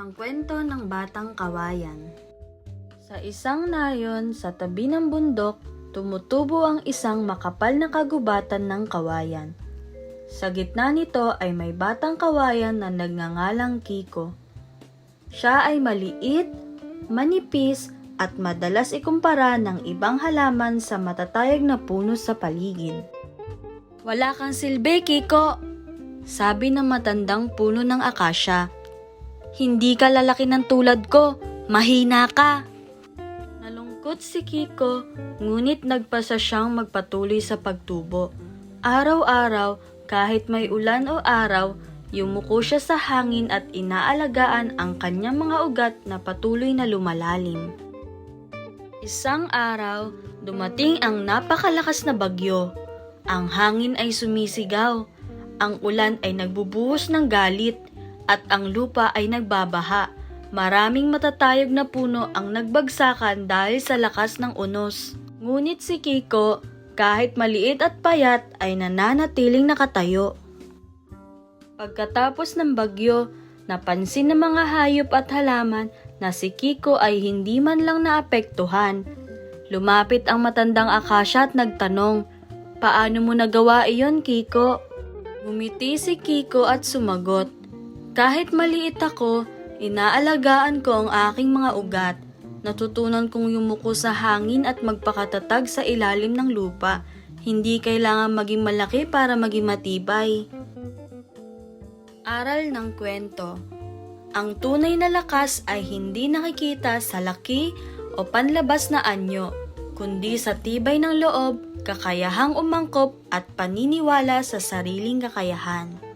Ang kwento ng batang kawayan. Sa isang nayon sa tabi ng bundok, tumutubo ang isang makapal na kagubatan ng kawayan. Sa gitna nito ay may batang kawayan na nagngangalang Kiko. Siya ay maliit, manipis, at madalas ikumpara ng ibang halaman sa matatayag na puno sa paligid. Wala kang silbi, Kiko! Sabi ng matandang puno ng akasya. Hindi ka lalaki ng tulad ko, mahina ka! Nalungkot si Kiko, ngunit nagpasa siyang magpatuloy sa pagtubo. Araw-araw, kahit may ulan o araw, yumuko siya sa hangin at inaalagaan ang kanyang mga ugat na patuloy na lumalalim. Isang araw, dumating ang napakalakas na bagyo. Ang hangin ay sumisigaw, ang ulan ay nagbubuhos ng galit, at ang lupa ay nagbabaha. Maraming matatayog na puno ang nagbagsakan dahil sa lakas ng unos. Ngunit si Kiko, kahit maliit at payat, ay nananatiling nakatayo. Pagkatapos ng bagyo, napansin ng mga hayop at halaman na si Kiko ay hindi man lang naapektuhan. Lumapit ang matandang akasya at nagtanong, Paano mo nagawa iyon, Kiko? Ngumiti si Kiko at sumagot, Kahit maliit ako, inaalagaan ko ang aking mga ugat. Natutunan kong yumuko sa hangin at magpakatatag sa ilalim ng lupa. Hindi kailangan maging malaki para maging matibay. Aral ng kwento Ang tunay na lakas ay hindi nakikita sa laki o panlabas na anyo, kundi sa tibay ng loob, kakayahang umangkop at paniniwala sa sariling kakayahan.